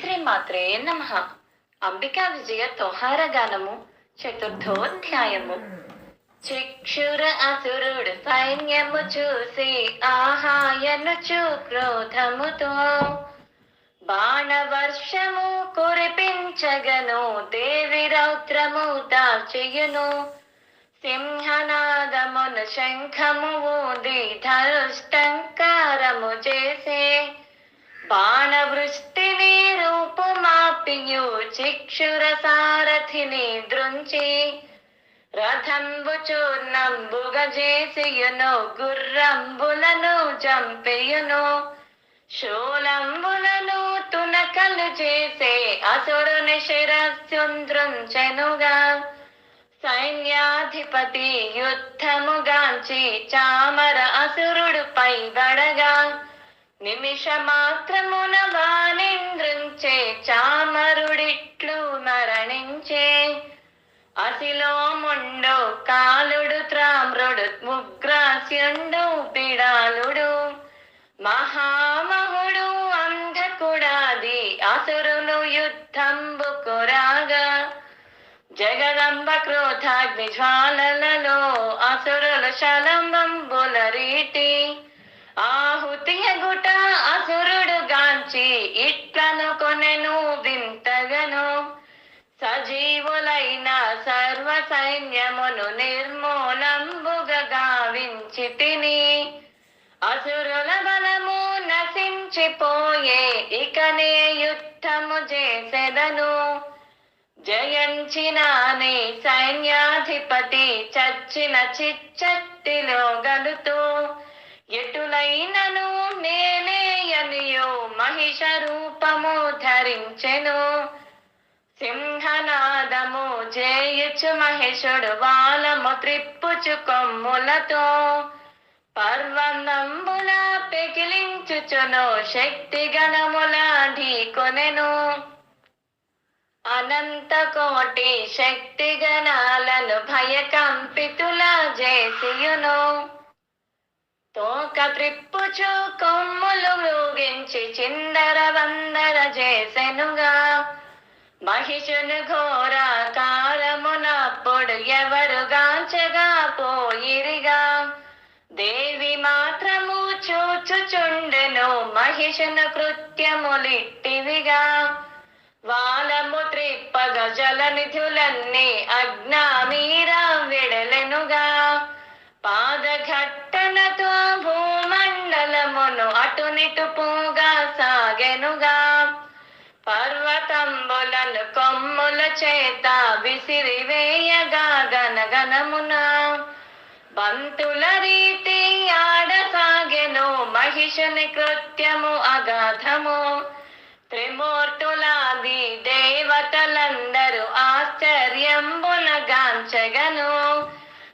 శ్రీ మాత్రే నమ. అంబికా విజయ తోహార గానము చతుర్థోధ్యాయము. చిక్షుర అసురుడు సైన్యము చూసి ఆహాయనుచు క్రోధముతో బాణవర్షము కురిపించగను దేవి రౌద్రము దాల్చియును సింహనాదమును శంఖము ఊది ధరుష్టంకారము చేసే చిక్షురసారథిని చిక్షుర సారథిని దృంచి రథంబు చూర్ణంబుగ చేసియును గుర్రంబులను జంపెయును శూలంబులను తునకలు చేసే అసురుని శిరస్సుంద్రుంచెనుగా సైన్యాధిపతి యుద్ధముగాంచి చామర అసురుడు పైబడగా నిమిష మాత్రమున వానింద్రుంచే చామరుడిట్లు మరణించే. అసిలో ముండు కాలుడు త్రామ్రుడు ముగ్రాస్యుండు బిడాలుడు. మహామహుడు అంధకుడాది అసురులు యుద్ధంబు కొరాగా. జగదంబ క్రోధాగ్ని జ్వాలలలో అసురుల శలంబంబుల రీటి ఆహుతియగుట అసురుడు గాంచి ఇట్లను కొనెను వింతగను. సజీవులైన సర్వ సైన్యమును నిర్మూలంబుగా గావించి తిని అసురుల బలము నశించిపోయే ఇకనే యుద్ధము చేసెదను. జయించినాని సైన్యాధిపతి చచ్చిన చిచ్చట్టిలో గలుతూ ఎటులైనను నేనేయనియో మహిష రూపము ధరించెను. సింహనాదము జేయుచు మహిషుడు వాలము త్రిప్పుచు కొమ్ములతో. పర్వనంబుల పెకిలించుచును శక్తి గణముల ఢీకొనెను అనంత కోటి శక్తి గణాలను భయకంపితుల జేసియును. తోక త్రిప్పుచు కొమ్ములు మూగించి చిందర వందర చేసెనుగా. మహిషును ఘోర కారమునప్పుడు ఎవరు గాంచగా పోయిరిగా. దేవి మాత్రము చూచుచుండెను మహిషును కృత్యములిట్టివిగా. వాలము త్రిప్పగ జలనిధులన్నీ అగ్నామీరా విడలెనుగా. పాదఘట్టనతో భూమండలమును అటునిటు పూగా సాగెనుగా. పర్వతంబులను కొమ్ముల చేత విసిరివేయగా గనగనమున బంతుల రీతి ఆడసాగెను మహిషని కృత్యము అగాధము. త్రిమూర్తులాది దేవతలందరూ ఆశ్చర్యంబున గాంచగను.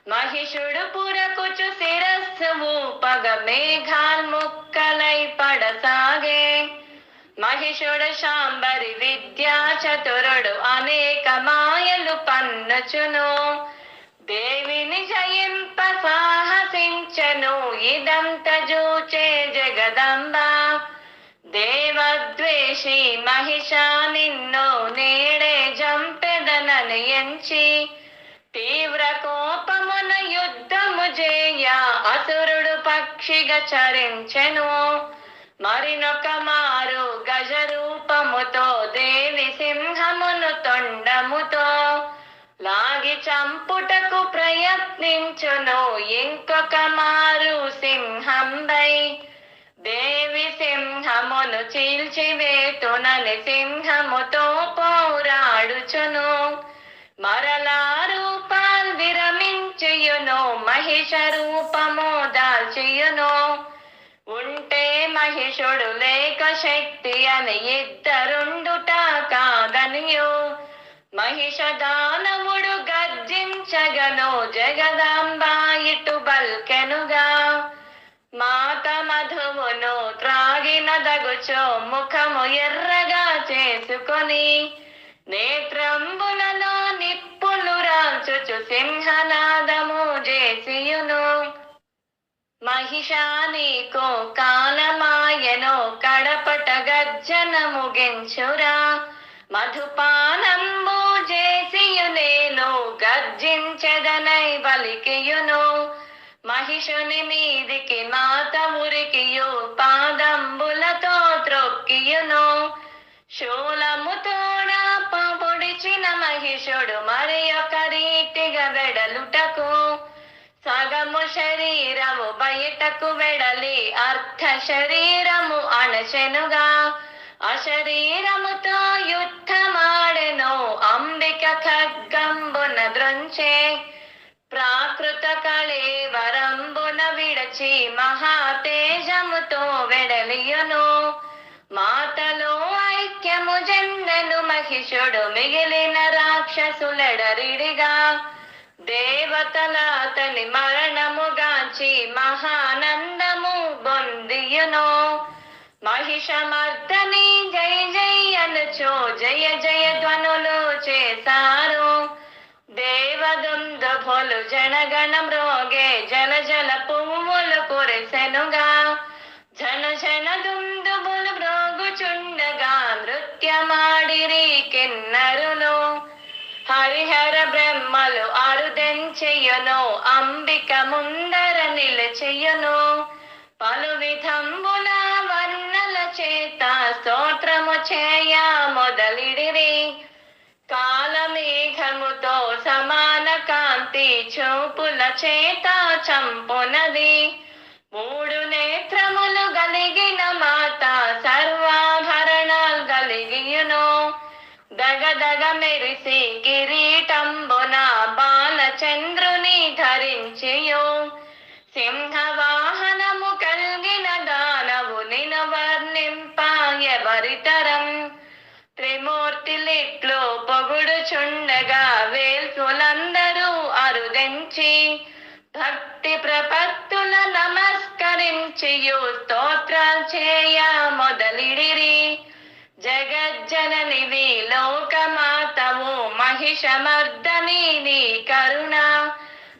మహిషుడు పురకుచు శిరస్సు ఊపగ మేఘాల్ముక్కలై పడసాగే. మహిషుడు శాంబరి విద్యా చతురుడు అనేక మాయలు పన్నచును. దేవిని జయింప సాహసించను ఇదంత జూచే జగదంబ. దేవద్వేషి మహిషా నిన్ను నేడే జంపెదనని ఎంచి తీవ్ర కోపమున యుద్ధము చేయ అసురుడు పక్షిగా చరించెను. మరినొక మారు గజ రూపముతో దేవి సింహమును తొండముతో లాగి చంపుటకు ప్రయత్నించును. ఇంకొక మారు సింహంబై దేవి సింహమును చీల్చివేతునని సింహముతో పోరాడుచును. మరలా మహిష రూపము దాల్చియును ఉంటే మహిషుడు లేక శక్తి అని ఇద్దరుండుట కాదనియు. మహిష దానవుడు గర్జించగను జగదాంబ ఇటు బల్కెనుగా. మాత మధువును త్రాగిన దగుచో ముఖము ఎర్రగా చేసుకొని నేత్రంబులలో నిప్పులు సింహనాదము చేసియును మహి మహిషానీకో కాలమాయనో కడపట గర్జన ముగించురా. మధుపానంబు చేసియునేను గర్జించెదనై బలికియును మహిషుని మీదికి మాత ఉరికియు పాదంబులతో త్రొక్కియును. శూలముతోడ పొడిచిన మహిషుడు మరి యొక్క వెడలుటకు సగము శరీరము బయటకు వెడలి అర్థ శరీరము అణచెనుగా అశరీరముతో యుద్ధమాడెను అంబిక ఖడ్గంబున ద్రుంచే ప్రాకృత కళేవరంబున విడచి మహాతేజముతో వెడలియును. మాతలో ఐక్యము జెండెను మహిషుడు మిగిలిన రాక్షసులెడరిడిగా దేవతల అతని మరణముగాంచి మహానందము బొందియును. మహిషమర్దని జయ జయ అనుచో జయ జయ ధ్వనులు చేశారు. దేవదుందుభులు జనగణం రోగే జల జల పువ్వులు కురిసెనుగా. జన జన దుందుబులు మ్రోగుచుండగా నృత్యమాడిరి కిన్నరులు. హరిహర బ్రహ్మలు అరుదెంచెయును అంబిక ముందర నిలచెయ్యను. పలు విధంబుల వర్ణల చేత స్తోత్రము చేయ మొదలిడిరి. కాలమేఘముతో సమాన కాంతి చూపుల చేత చంపునది. మూడు నేత్రములు గలిగిన మాత సర్వాభరణాలు గలిగియును. దగదగ మెరిసి కిరీటంబున బాలచంద్రుని ధరించియో. సింహవాహనము కలిగిన దానవు వర్ణింప ఎవరితరం త్రిమూర్తిలిట్లు పొగుడుచుండగా వేల్సులందరూ అరుదెంచి భక్తి ప్రపత్తుల నమస్కరించియు స్తోత్రాలు చేయ మొదలిడిరి. జగజ్జననివి మహిషమర్దని నీ కరుణ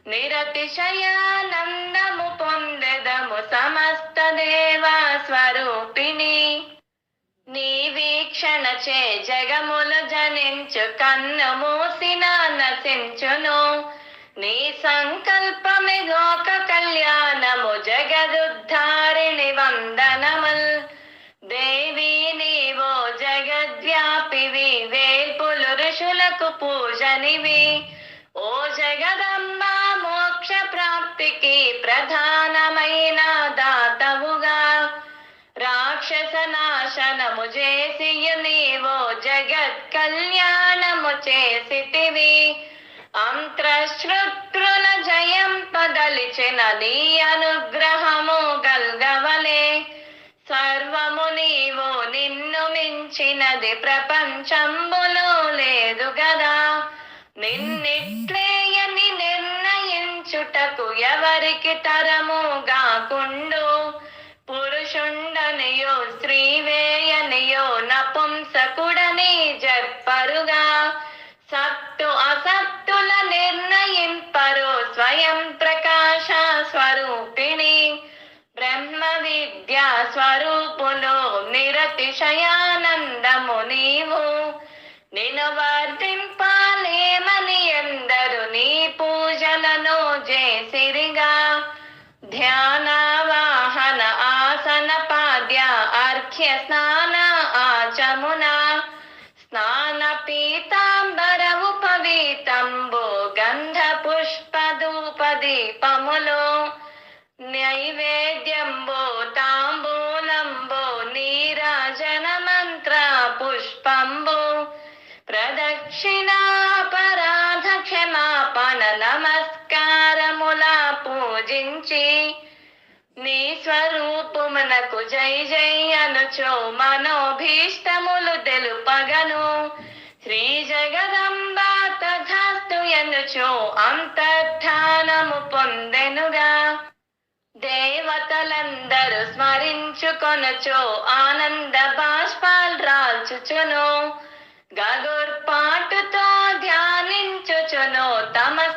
నిరతిశయానందము పొందెదము సమస్త దేవా స్వరూపిణి. నీ వీక్షణ చే జగములు జనించు కన్ను మూసిన నశించును నీ సంకల్పమి గోక కళ్యాణ ఋషులకు పూజనివి. ఓ జగదమ్మ మోక్ష ప్రాప్తికి ప్రధానమైన దాతవుగా. రాక్షస నాశనము చేసి నీవో జగత్ కళ్యాణము చేసితివి. అంత్రశ్రుత్రుల జయం పదలిచిన నీ అనుగ్రహము గల్గవలే. సర్వము నీవో నిన్ను మించినది ప్రపంచంబు నిన్నెట్లేయని నిర్ణయించుటకు ఎవరికి తరము గాకుండు? పురుషుండనియో స్త్రీవేయనియో నపుంసకుడని జప్పరుగా సత్తు అసత్తు ధ్యాన వాహన ఆసన పాద్య అర్ఘ్య స్నాన ఆచమున స్నాన పీతాంబరవు పవితంబు గంధ పుష్ప స్వరూపమునకు జై జై అనుచో మనోభీష్టములు తెలుపగను. శ్రీ జగదంబ తథాస్తు ఎనుచో అంతర్ధానము పొందెనుగా. దేవతలందరూ స్మరించుకొనుచో ఆనంద బాష్పాల్ రాల్చుచును. గగుర్పాటుతో ధ్యానించుచును తమ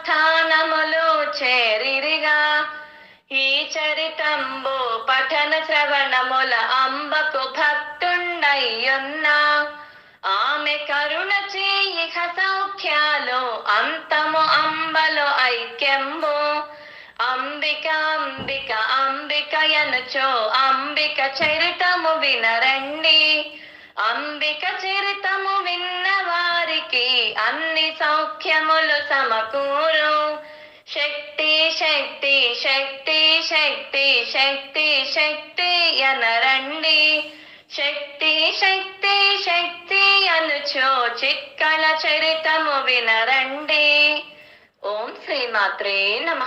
చరితంబు పఠన శ్రవణముల అంబకు భక్తుండయ్యున్నా. ఆమె కరుణ చేయిక సౌఖ్యాలు అంతము అంబలో ఐక్యంబు. అంబిక అంబిక అంబిక ఎనుచో అంబిక చరితము వినరండి. అంబిక చరితము విన్న వారికి అన్ని సౌఖ్యములు సమకూరు. శక్తి శక్తి శక్తి శక్తి శక్తి శక్తి అనరండి శక్తి శక్తి శక్తి అనుచో చిక్కల చరితము వినరండి. ఓం శ్రీమాత్రే నమ.